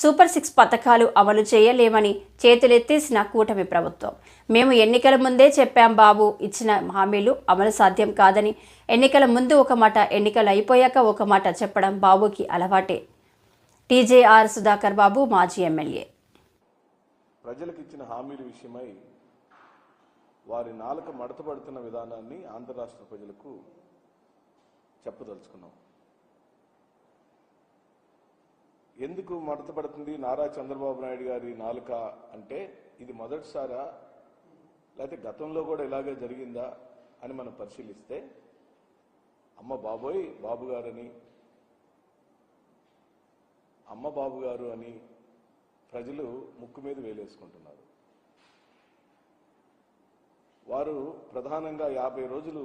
Super six పథకాలు అమలు చేయలేమని చేతులెత్తేసిన కూటమి ప్రభుత్వం. మేము ఎన్నికల ముందే చెప్పాం బాబు ఇచ్చిన హామీలు అమలు సాధ్యం కాదని. ఎన్నికల ముందు ఒక మాట ఎన్నికలు అయిపోయాక ఒక మాట చెప్పడం బాబుకి అలవాటే. టీజేఆర్ సుధాకర్ బాబు మాజీ ఎమ్మెల్యే. ప్రజలకు ఇచ్చిన హామీల విషయమై వారి నాలుక మడతపడుతున్న విధానాన్ని ఆంధ్ర రాష్ట్ర ప్రజలకు చెప్పదలుచుకున్నాం. ఎందుకు మడతపడుతుంది నారా చంద్రబాబు నాయుడు గారి నాలుక అంటే ఇది మొదటిసారా? లేకపోతే గతంలో కూడా ఇలాగే జరిగిందా అని మనం పరిశీలిస్తే అమ్మ బాబోయ్ బాబు గారని అమ్మ బాబు గారు అని ప్రజలు ముక్కు మీద వేలేసుకుంటున్నారు. వారు ప్రధానంగా యాభై రోజులు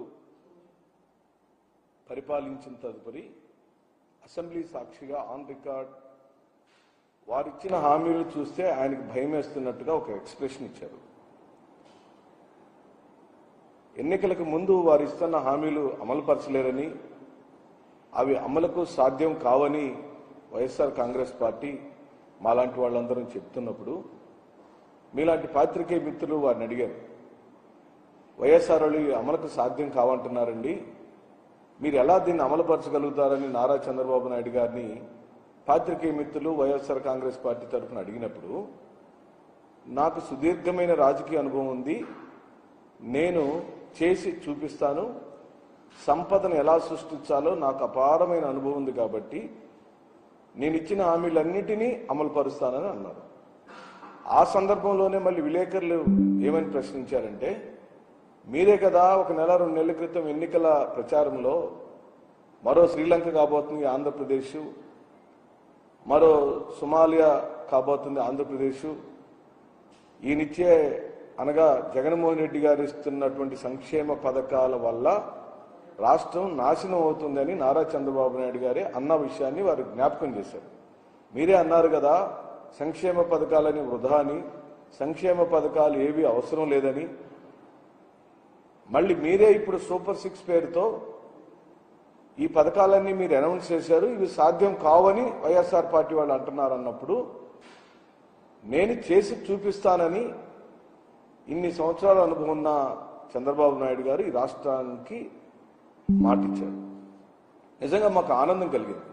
పరిపాలించిన తదుపరి అసెంబ్లీ సాక్షిగా ఆన్ రికార్డ్ వారిచ్చిన హామీలు చూస్తే ఆయనకు భయం వేస్తున్నట్టుగా ఒక ఎక్స్ప్రెషన్ ఇచ్చారు. ఎన్నికలకు ముందు వారు ఇస్తున్న హామీలు అమలుపరచలేరని అవి అమలుకు సాధ్యం కావని వైఎస్ఆర్ కాంగ్రెస్ పార్టీ మాలాంటి వాళ్ళందరం చెప్తున్నప్పుడు మీలాంటి పాత్రికేయ మిత్రులు వారిని అడిగారు. వైఎస్ఆర్ వాళ్ళు అమలుకు సాధ్యం కావంటున్నారండి. మీరు ఎలా దీన్ని అమలుపరచగలుగుతారని నారా చంద్రబాబు నాయుడు గారిని పాత్రికేయ మిత్రులు వైఎస్ఆర్ కాంగ్రెస్ పార్టీ తరఫున అడిగినప్పుడు నాకు సుదీర్ఘమైన రాజకీయ అనుభవం ఉంది. నేను చేసి చూపిస్తాను. సంపదను ఎలా సృష్టించాలో నాకు అపారమైన అనుభవం ఉంది కాబట్టి నేను ఇచ్చిన హామీలన్నిటినీ అమలు పరుస్తానని అన్నారు. ఆ సందర్భంలోనే మళ్ళీ విలేకరులు ఏమని ప్రశ్నించారంటే మీరే కదా ఒక నెల రెండు నెలల క్రితం ఎన్నికల ప్రచారంలో మరో శ్రీలంక కాబోతుంది ఆంధ్రప్రదేశ్ మరో సొమాలియా కాబోతుంది ఆంధ్రప్రదేశ్. ఈయనిచ్చే అనగా జగన్మోహన్ రెడ్డి గారు ఇస్తున్నటువంటి సంక్షేమ పథకాల వల్ల రాష్ట్రం నాశనం అవుతుందని నారా చంద్రబాబు నాయుడు గారే అన్న విషయాన్ని వారు జ్ఞాపకం చేశారు. మీరే అన్నారు కదా సంక్షేమ పథకాలని వృధా అని సంక్షేమ పథకాలు ఏవి అవసరం లేదని. మళ్ళీ మీరే ఇప్పుడు సూపర్ సిక్స్ పేరుతో ఈ పథకాలన్నీ మీరు అనౌన్స్ చేశారు ఇవి సాధ్యం కావని వైఎస్ఆర్ పార్టీ వాళ్ళు అంటున్నారు అన్నప్పుడు నేను చేసి చూపిస్తానని ఇన్ని సంవత్సరాల అనుభవం ఉన్న చంద్రబాబు నాయుడు గారు ఈ రాష్ట్రానికి మాటిచ్చారు. నిజంగా మాకు ఆనందం కలిగింది.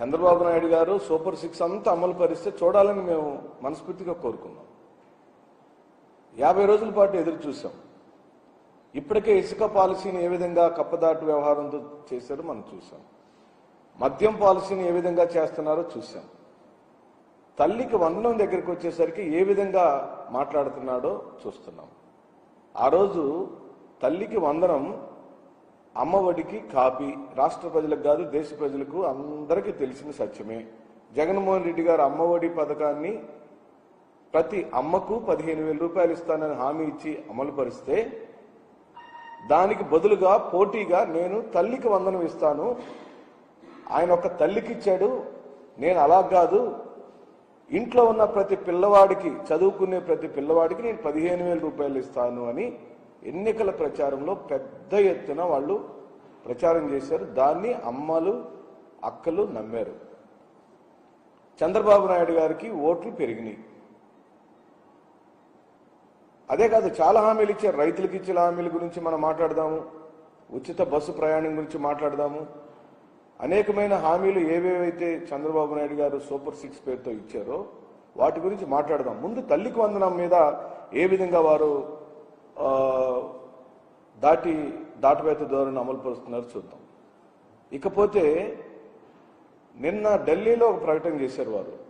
చంద్రబాబు నాయుడు గారు సూపర్ సిక్స్ అంతా అమలు పరిస్తే చూడాలని మేము మనస్ఫూర్తిగా కోరుకున్నాం. యాభై రోజుల పాటు ఎదురు చూసాం ఇప్పటికే ఇసుక పాలసీని ఏ విధంగా కప్పదాటు వ్యవహారంతో చేశారో మనం చూసాం మద్యం పాలసీని ఏ విధంగా చేస్తున్నారో చూసాం తల్లికి వందనం దగ్గరికి వచ్చేసరికి ఏ విధంగా మాట్లాడుతున్నాడో చూస్తున్నాం. ఆ రోజు తల్లికి వందనం అమ్మఒడికి కాపీ రాష్ట్ర ప్రజలకు కాదు దేశ ప్రజలకు అందరికీ తెలిసిన సత్యమే. జగన్మోహన్ రెడ్డి గారు అమ్మఒడి పథకాన్ని ప్రతి అమ్మకు పదిహేను వేల రూపాయలు ఇస్తానని హామీ ఇచ్చి అమలు పరిస్తే దానికి బదులుగా పోటీగా నేను తల్లికి వందనం ఇస్తాను. ఆయన ఒక తల్లికి ఇచ్చాడు. నేను అలా కాదు. ఇంట్లో ఉన్న ప్రతి పిల్లవాడికి చదువుకునే ప్రతి పిల్లవాడికి నేను పదిహేను వేల రూపాయలు ఇస్తాను అని ఎన్నికల ప్రచారంలో పెద్ద ఎత్తున వాళ్ళు ప్రచారం చేశారు. దాన్ని అమ్మలు అక్కలు నమ్మారు. చంద్రబాబు నాయుడు గారికి ఓట్లు పెరిగినాయి. అదే కాదు చాలా హామీలు ఇచ్చారు. రైతులకు ఇచ్చిన హామీల గురించి మనం మాట్లాడదాము. ఉచిత బస్సు ప్రయాణం గురించి మాట్లాడదాము. అనేకమైన హామీలు ఏవేవైతే చంద్రబాబు నాయుడు గారు సూపర్ సిక్స్ పేరుతో ఇచ్చారో వాటి గురించి మాట్లాడదాం. ముందు తల్లికి వందనం మీద ఏ విధంగా వారు దాటి దాటవేత ధోరణి అమలుపరుస్తున్నారో చూద్దాం. ఇకపోతే నిన్న ఢిల్లీలో ఒక ప్రకటన చేశారు వారు.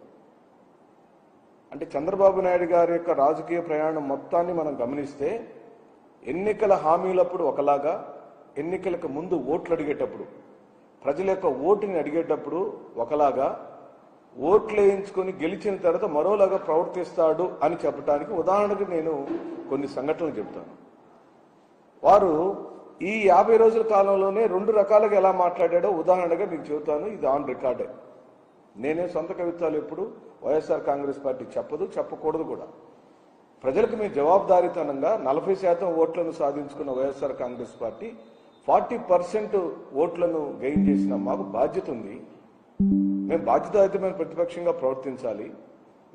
అంటే చంద్రబాబు నాయుడు గారి యొక్క రాజకీయ ప్రయాణం మొత్తాన్ని మనం గమనిస్తే ఎన్నికల హామీలప్పుడు ఒకలాగా ఎన్నికలకు ముందు ఓట్లు అడిగేటప్పుడు ప్రజల యొక్క ఓటుని అడిగేటప్పుడు ఒకలాగా ఓట్లు వేయించుకొని గెలిచిన తర్వాత మరోలాగా ప్రవర్తిస్తాడు అని చెప్పడానికి ఉదాహరణకు నేను కొన్ని సంఘటనలు చెప్తాను వారు ఈ యాభై రోజుల కాలంలోనే రెండు రకాలుగా ఎలా మాట్లాడాడో ఉదాహరణగా మీకు చెబుతాను. ఇది ఆన్ రికార్డే. నేనే సొంత కవిత్వాలు ఎప్పుడు వైఎస్ఆర్ కాంగ్రెస్ పార్టీ చెప్పదు చెప్పకూడదు కూడా. ప్రజలకు మీ జవాబుదారీతనంగా నలభై శాతం ఓట్లను సాధించుకున్న YSR Congress party forty percent ఓట్లను గెయిన్ చేసిన మాకు బాధ్యత ఉంది. మేము బాధ్యతాయుతమైన ప్రతిపక్షంగా ప్రవర్తించాలి.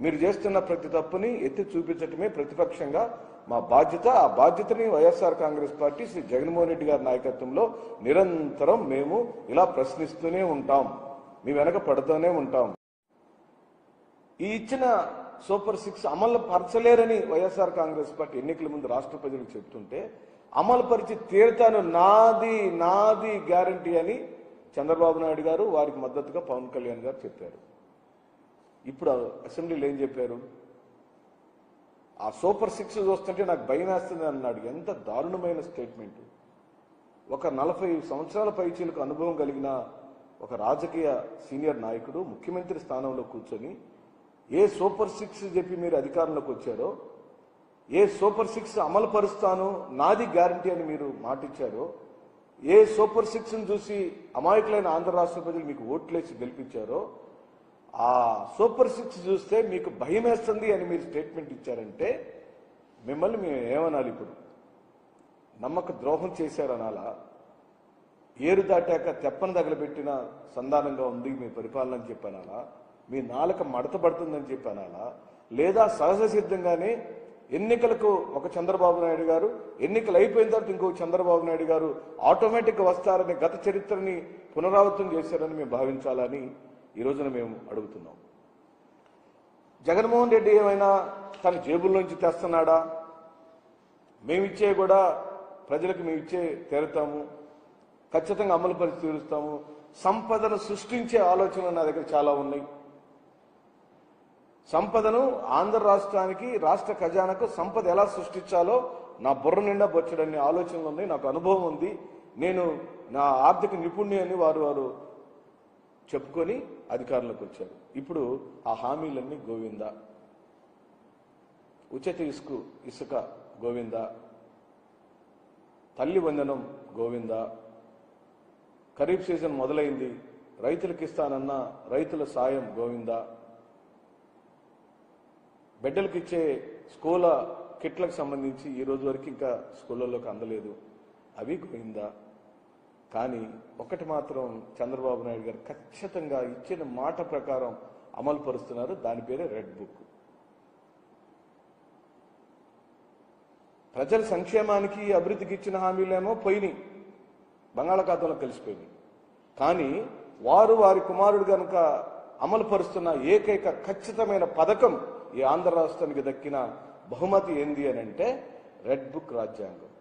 మీరు చేస్తున్న ప్రతి తప్పుని ఎత్తి చూపించటమే ప్రతిపక్షంగా మా బాధ్యత. ఆ బాధ్యతని వైఎస్ఆర్ కాంగ్రెస్ పార్టీ శ్రీ జగన్మోహన్ రెడ్డి గారి నాయకత్వంలో నిరంతరం మేము ఇలా ప్రశ్నిస్తూనే ఉంటాం. మీ వెనక పడుతూనే ఉంటాం. ఈ ఇచ్చిన సూపర్ సిక్స్ అమలు పరచలేరని వైఎస్ఆర్ కాంగ్రెస్ పార్టీ ఎన్నికల ముందు రాష్ట్ర ప్రజలకు చెప్తుంటే అమలు పరిచి తీరుతాను నాది నాది గ్యారంటీ అని చంద్రబాబు నాయుడు గారు వారికి మద్దతుగా పవన్ కళ్యాణ్ గారు చెప్పారు. ఇప్పుడు అసెంబ్లీలో ఏం చెప్పారు? ఆ సూపర్ సిక్స్ చూస్తుంటే నాకు భయం వేస్తుంది అన్నాడు. ఎంత దారుణమైన స్టేట్మెంట్. ఒక నలభై సంవత్సరాల పైచీలకు అనుభవం కలిగిన ఒక రాజకీయ సీనియర్ నాయకుడు ముఖ్యమంత్రి స్థానంలో కూర్చొని ఏ సూపర్ సిక్స్ చెప్పి మీరు అధికారంలోకి వచ్చారో ఏ సూపర్ సిక్స్ అమలు పరుస్తాను నాది గ్యారంటీ అని మీరు మాటిచ్చారో ఏ సూపర్ సిక్స్ చూసి అమాయకులైన ఆంధ్ర రాష్ట్ర ప్రజలు మీకు ఓట్లేసి గెలిపించారో ఆ సూపర్ సిక్స్ చూస్తే మీకు భయం వేస్తుంది అని మీరు స్టేట్మెంట్ ఇచ్చారంటే మిమ్మల్ని మేము ఏమనాలి ఇప్పుడు? నమ్మక ద్రోహం చేశారనాలా? ఏరు దాటాక తెప్పను తగలబెట్టిన సంధానంగా ఉంది మీ పరిపాలన అని చెప్పానాలా? మీ నాలుక మడత పడుతుందని చెప్పానాలా లేదా సహజ సిద్ధంగానే ఎన్నికలకు ఒక చంద్రబాబు నాయుడు గారు ఎన్నికలు అయిపోయిన తర్వాత ఇంకో చంద్రబాబు నాయుడు గారు ఆటోమేటిక్గా వస్తారని గత చరిత్రని పునరావృతం చేశారని మేము భావించాలని ఈ రోజున మేము అడుగుతున్నాం. జగన్మోహన్ రెడ్డి ఏమైనా తన జేబుల్లోంచి తెస్తున్నాడా? మేమిచ్చే కూడా ప్రజలకు మేము ఇచ్చే తీరుతాము. ఖచ్చితంగా అమలు పరిచి తీరుస్తాము. సంపదను సృష్టించే ఆలోచనలు నా దగ్గర చాలా ఉన్నాయి. సంపదను ఆంధ్ర రాష్ట్రానికి రాష్ట్ర ఖజానాకు సంపద ఎలా సృష్టించాలో నా బుర్ర నిండా బొచ్చడన్ని ఆలోచనలు ఉన్నాయి నాకు అనుభవం ఉంది. నేను నా ఆర్థిక నిపుణ్య అని వారు వారు చెప్పుకొని అధికారంలోకి వచ్చారు. ఇప్పుడు ఆ హామీలన్నీ గోవింద. ఉచిత ఇసుకు ఇసుక గోవింద. తల్లి వందనం గోవింద. ఖరీఫ్ సీజన్ మొదలైంది. రైతులకు ఇస్తానన్న రైతుల సాయం గోవిందా. బిడ్డలకు ఇచ్చే స్కూల కిట్లకు సంబంధించి ఈ రోజు వరకు ఇంకా స్కూళ్ళలోకి అందలేదు. అవి పోయిందా? కానీ ఒకటి మాత్రం చంద్రబాబు నాయుడు గారు ఖచ్చితంగా ఇచ్చిన మాట ప్రకారం అమలు పరుస్తున్నారు. దాని పేరే రెడ్ బుక్. ప్రజల సంక్షేమానికి అభివృద్ధికి ఇచ్చిన హామీలేమో పోయినాయి. బంగాళాఖాతంలో కలిసిపోయినాయి. కానీ వారు వారి కుమారుడు కనుక అమలు పరుస్తున్న ఏకైక ఖచ్చితమైన పథకం ఈ ఆంధ్ర రాష్ట్రానికి దక్కిన బహుమతి ఏంది అని అంటే రెడ్ బుక్ రాజ్యాంగం.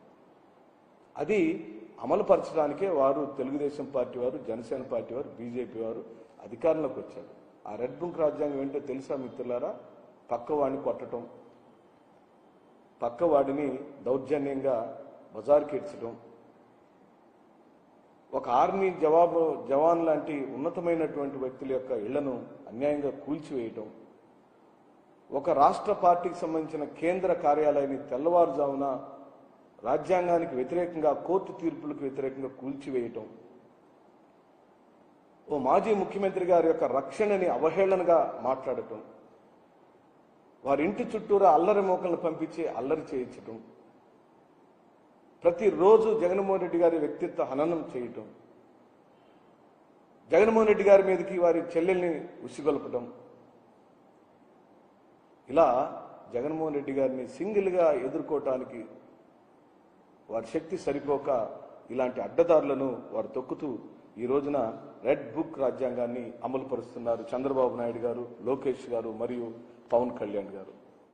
అది అమలు పరచడానికే వారు తెలుగుదేశం పార్టీ వారు జనసేన పార్టీ వారు బీజేపీ వారు అధికారంలోకి వచ్చారు. ఆ రెడ్ బుక్ రాజ్యాంగం ఏంటో తెలుసా మిత్రులారా? పక్కవాడిని కొట్టడం పక్కవాడిని దౌర్జన్యంగా బజార్కి ఇడ్చడం ఒక ఆర్మీ జవాబు జవాన్ లాంటి ఉన్నతమైనటువంటి వ్యక్తుల యొక్క ఇళ్ళను అన్యాయంగా కూల్చివేయటం ఒక రాష్ట్ర పార్టీకి సంబంధించిన కేంద్ర కార్యాలయాన్ని తెల్లవారుజామున రాజ్యాంగానికి వ్యతిరేకంగా కోర్టు తీర్పులకు వ్యతిరేకంగా కూల్చివేయటం. ఓ మాజీ ముఖ్యమంత్రి గారి యొక్క రక్షణని అవహేళనగా మాట్లాడటం. వారి ఇంటి చుట్టూరా అల్లరి మోకలను పంపించి అల్లరి చేయించటం. ప్రతిరోజు జగన్మోహన్ రెడ్డి గారి వ్యక్తిత్వ హననం చేయటం. జగన్మోహన్ రెడ్డి గారి మీదకి వారి చెల్లెల్ని ఉసిగొల్పటం. ఇలా జగన్మోహన్ రెడ్డి గారిని సింగిల్గా ఎదుర్కోవటానికి వారి శక్తి సరిపోక ఇలాంటి అడ్డదారులను వారు తొక్కుతూ ఈ రోజున రెడ్ బుక్ రాజ్యాంగాన్ని అమలుపరుస్తున్నారు చంద్రబాబు నాయుడు గారు లోకేష్ గారు మరియు పవన్ కళ్యాణ్ గారు.